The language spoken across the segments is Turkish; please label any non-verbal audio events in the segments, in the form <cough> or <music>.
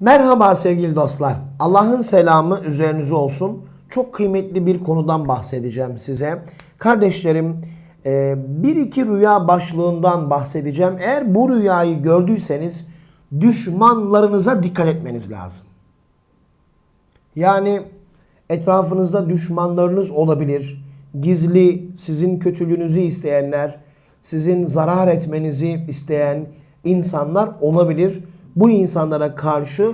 Merhaba sevgili dostlar. Allah'ın selamı üzerinize olsun. Çok kıymetli bir konudan bahsedeceğim size. Kardeşlerim, e, bir iki rüya başlığından bahsedeceğim. Eğer bu rüyayı gördüyseniz düşmanlarınıza dikkat etmeniz lazım. Yani etrafınızda düşmanlarınız olabilir. Gizli sizin kötülüğünüzü isteyenler, sizin zarar etmenizi isteyen insanlar olabilir. Bu insanlara karşı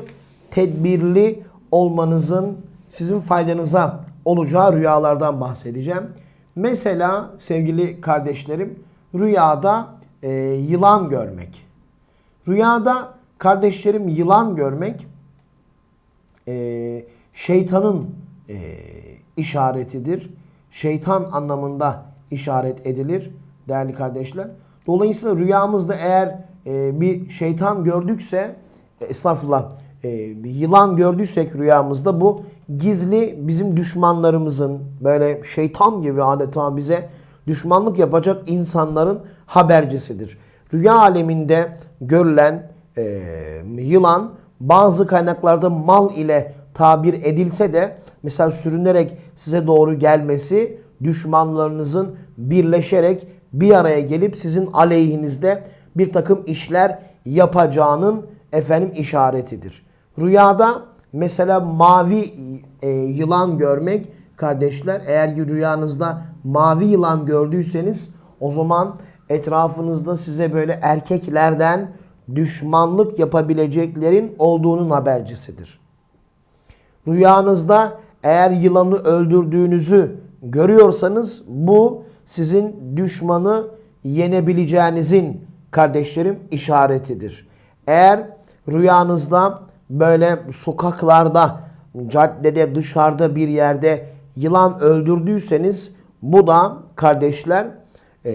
tedbirli olmanızın sizin faydanıza olacağı rüyalardan bahsedeceğim. Mesela sevgili kardeşlerim rüyada e, yılan görmek. Rüyada kardeşlerim yılan görmek e, şeytanın e, işaretidir. Şeytan anlamında işaret edilir değerli kardeşler. Dolayısıyla rüyamızda eğer e, bir şeytan gördükse, e, estağfurullah, e, yılan gördüysek rüyamızda bu gizli bizim düşmanlarımızın böyle şeytan gibi adeta bize düşmanlık yapacak insanların habercisidir. Rüya aleminde görülen e, yılan bazı kaynaklarda mal ile tabir edilse de mesela sürünerek size doğru gelmesi düşmanlarınızın birleşerek bir araya gelip sizin aleyhinizde bir takım işler yapacağının efendim işaretidir. Rüyada mesela mavi e, yılan görmek kardeşler eğer rüyanızda mavi yılan gördüyseniz o zaman etrafınızda size böyle erkeklerden düşmanlık yapabileceklerin olduğunun habercisidir. Rüyanızda eğer yılanı öldürdüğünüzü görüyorsanız bu sizin düşmanı yenebileceğinizin kardeşlerim işaretidir. Eğer rüyanızda böyle sokaklarda, caddede, dışarıda bir yerde yılan öldürdüyseniz bu da kardeşler e,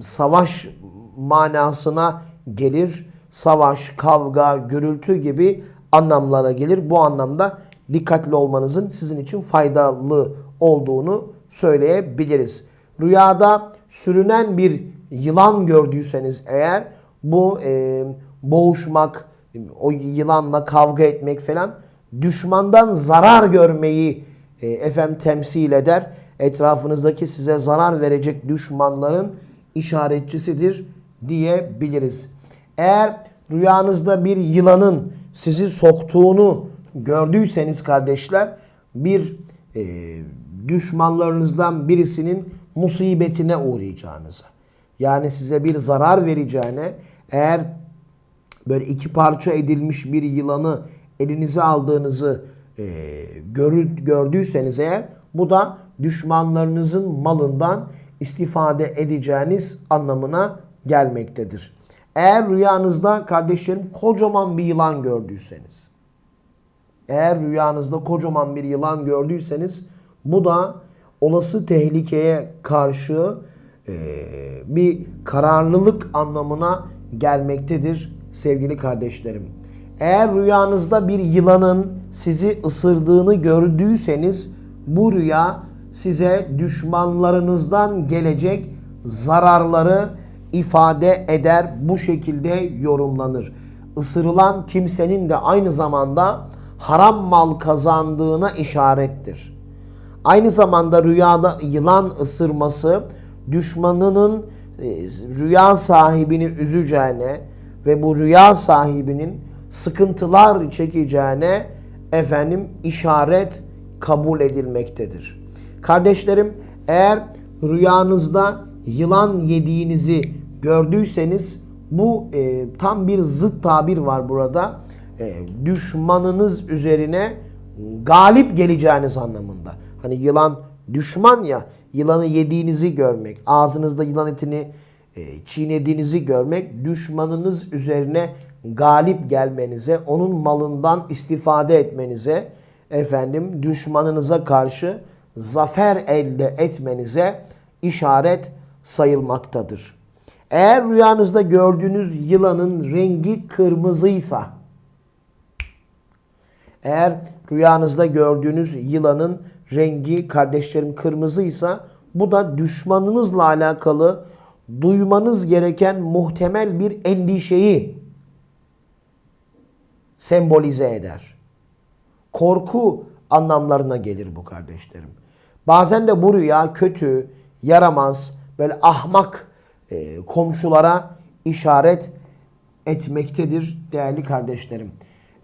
savaş manasına gelir. Savaş, kavga, gürültü gibi anlamlara gelir. Bu anlamda dikkatli olmanızın sizin için faydalı olduğunu söyleyebiliriz. Rüyada sürünen bir yılan gördüyseniz eğer bu e, boğuşmak, o yılanla kavga etmek falan düşmandan zarar görmeyi e, efendim temsil eder. Etrafınızdaki size zarar verecek düşmanların işaretçisidir diyebiliriz. Eğer rüyanızda bir yılanın sizi soktuğunu gördüyseniz kardeşler bir e, düşmanlarınızdan birisinin musibetine uğrayacağınızı yani size bir zarar vereceğine eğer böyle iki parça edilmiş bir yılanı elinize aldığınızı e, görü, gördüyseniz eğer bu da düşmanlarınızın malından istifade edeceğiniz anlamına gelmektedir. Eğer rüyanızda kardeşlerim kocaman bir yılan gördüyseniz eğer rüyanızda kocaman bir yılan gördüyseniz bu da olası tehlikeye karşı e, bir kararlılık anlamına gelmektedir sevgili kardeşlerim. Eğer rüyanızda bir yılanın sizi ısırdığını gördüyseniz bu rüya size düşmanlarınızdan gelecek zararları ifade eder. Bu şekilde yorumlanır. Isırılan kimsenin de aynı zamanda haram mal kazandığına işarettir. Aynı zamanda rüyada yılan ısırması düşmanının e, rüya sahibini üzeceğine ve bu rüya sahibinin sıkıntılar çekeceğine efendim işaret kabul edilmektedir. Kardeşlerim eğer rüyanızda yılan yediğinizi gördüyseniz bu e, tam bir zıt tabir var burada. E, düşmanınız üzerine galip geleceğiniz anlamında. Hani yılan düşman ya yılanı yediğinizi görmek, ağzınızda yılan etini e, çiğnediğinizi görmek düşmanınız üzerine galip gelmenize, onun malından istifade etmenize, efendim düşmanınıza karşı zafer elde etmenize işaret sayılmaktadır. Eğer rüyanızda gördüğünüz yılanın rengi kırmızıysa, eğer rüyanızda gördüğünüz yılanın rengi kardeşlerim kırmızıysa bu da düşmanınızla alakalı duymanız gereken muhtemel bir endişeyi sembolize eder. Korku anlamlarına gelir bu kardeşlerim. Bazen de bu rüya kötü, yaramaz, böyle ahmak e, komşulara işaret etmektedir değerli kardeşlerim.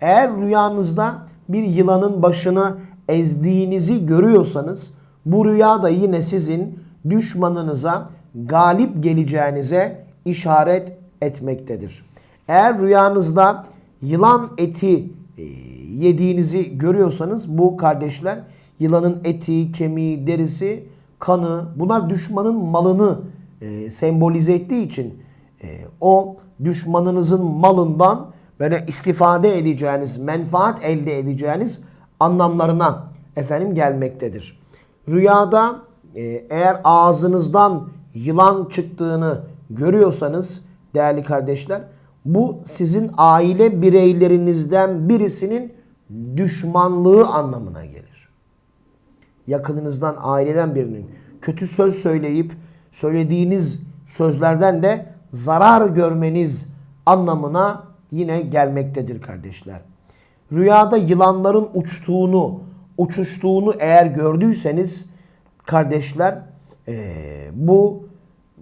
Eğer rüyanızda bir yılanın başını ezdiğinizi görüyorsanız bu rüya da yine sizin düşmanınıza galip geleceğinize işaret etmektedir. Eğer rüyanızda yılan eti e, yediğinizi görüyorsanız bu kardeşler yılanın eti, kemiği, derisi, kanı bunlar düşmanın malını e, sembolize ettiği için e, o düşmanınızın malından böyle istifade edeceğiniz, menfaat elde edeceğiniz anlamlarına efendim gelmektedir. Rüyada e, eğer ağzınızdan yılan çıktığını görüyorsanız değerli kardeşler bu sizin aile bireylerinizden birisinin düşmanlığı anlamına gelir. Yakınınızdan, aileden birinin kötü söz söyleyip söylediğiniz sözlerden de zarar görmeniz anlamına yine gelmektedir kardeşler. Rüyada yılanların uçtuğunu, uçuştuğunu eğer gördüyseniz kardeşler eee, bu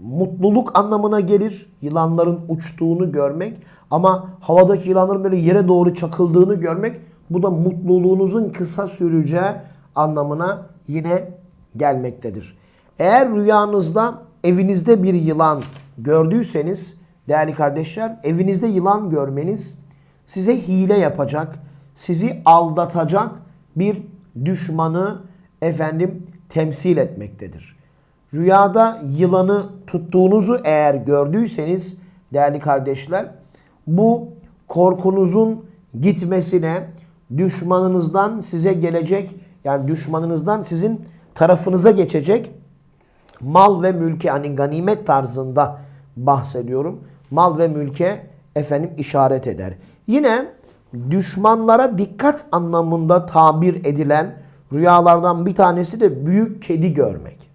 mutluluk anlamına gelir. Yılanların uçtuğunu görmek ama havadaki yılanların böyle yere doğru çakıldığını görmek bu da mutluluğunuzun kısa süreceği anlamına yine gelmektedir. Eğer rüyanızda evinizde bir yılan gördüyseniz değerli kardeşler evinizde yılan görmeniz size hile yapacak, sizi aldatacak bir düşmanı efendim temsil etmektedir. Rüyada yılanı tuttuğunuzu eğer gördüyseniz değerli kardeşler bu korkunuzun gitmesine düşmanınızdan size gelecek yani düşmanınızdan sizin tarafınıza geçecek mal ve mülke hani ganimet tarzında bahsediyorum. Mal ve mülke efendim işaret eder. Yine düşmanlara dikkat anlamında tabir edilen rüyalardan bir tanesi de büyük kedi görmek.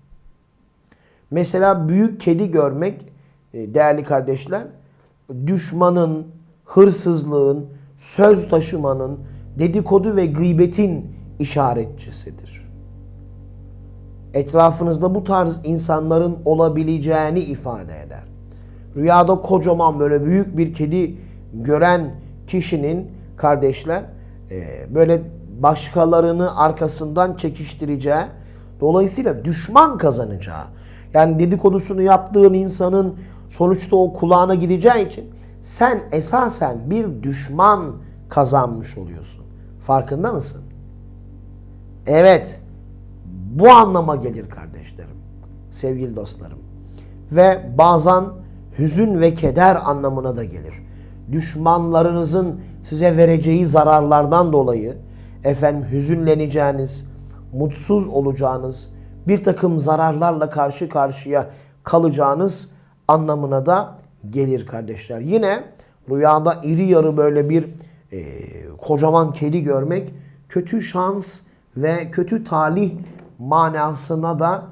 Mesela büyük kedi görmek e, değerli kardeşler düşmanın, hırsızlığın, söz taşımanın, dedikodu ve gıybetin işaretçisidir. Etrafınızda bu tarz insanların olabileceğini ifade eder. Rüyada kocaman böyle büyük bir kedi gören kişinin kardeşler e, böyle başkalarını arkasından çekiştireceği, dolayısıyla düşman kazanacağı, yani dedikodusunu yaptığın insanın sonuçta o kulağına gideceği için sen esasen bir düşman kazanmış oluyorsun. Farkında mısın? Evet. Bu anlama gelir kardeşlerim. Sevgili dostlarım. Ve bazen hüzün ve keder anlamına da gelir. Düşmanlarınızın size vereceği zararlardan dolayı efendim hüzünleneceğiniz, mutsuz olacağınız, bir takım zararlarla karşı karşıya kalacağınız anlamına da gelir kardeşler. Yine rüyada iri yarı böyle bir e, kocaman kedi görmek kötü şans ve kötü talih manasına da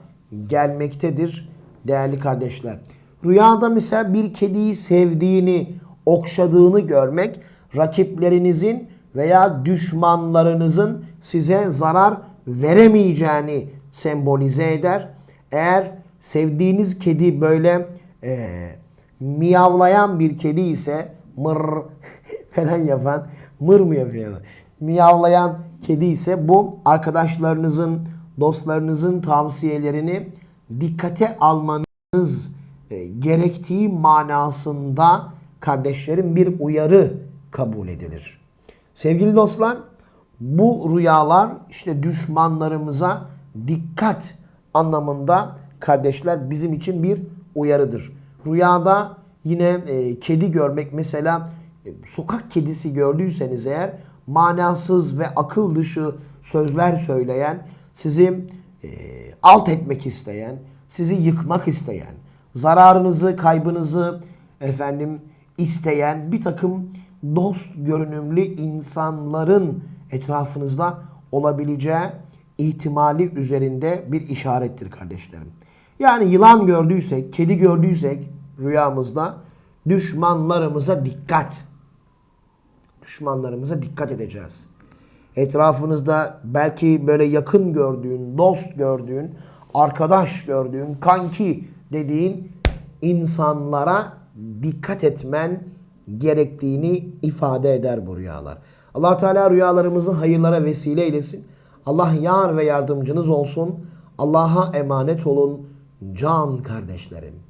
gelmektedir değerli kardeşler. Rüyada mesela bir kediyi sevdiğini, okşadığını görmek rakiplerinizin veya düşmanlarınızın size zarar veremeyeceğini sembolize eder. Eğer sevdiğiniz kedi böyle e, miyavlayan bir kedi ise mır <laughs> falan yapan mır mı yapıyor? Miyavlayan kedi ise bu arkadaşlarınızın, dostlarınızın tavsiyelerini dikkate almanız e, gerektiği manasında kardeşlerim bir uyarı kabul edilir. Sevgili dostlar, bu rüyalar işte düşmanlarımıza dikkat anlamında kardeşler bizim için bir uyarıdır. Rüyada yine e, kedi görmek mesela e, sokak kedisi gördüyseniz eğer manasız ve akıl dışı sözler söyleyen, sizi e, alt etmek isteyen, sizi yıkmak isteyen, zararınızı, kaybınızı efendim isteyen bir takım dost görünümlü insanların etrafınızda olabileceği ihtimali üzerinde bir işarettir kardeşlerim. Yani yılan gördüysek, kedi gördüysek rüyamızda düşmanlarımıza dikkat. düşmanlarımıza dikkat edeceğiz. Etrafınızda belki böyle yakın gördüğün, dost gördüğün, arkadaş gördüğün, kanki dediğin insanlara dikkat etmen gerektiğini ifade eder bu rüyalar. allah Teala rüyalarımızı hayırlara vesile eylesin. Allah yar ve yardımcınız olsun. Allah'a emanet olun can kardeşlerim.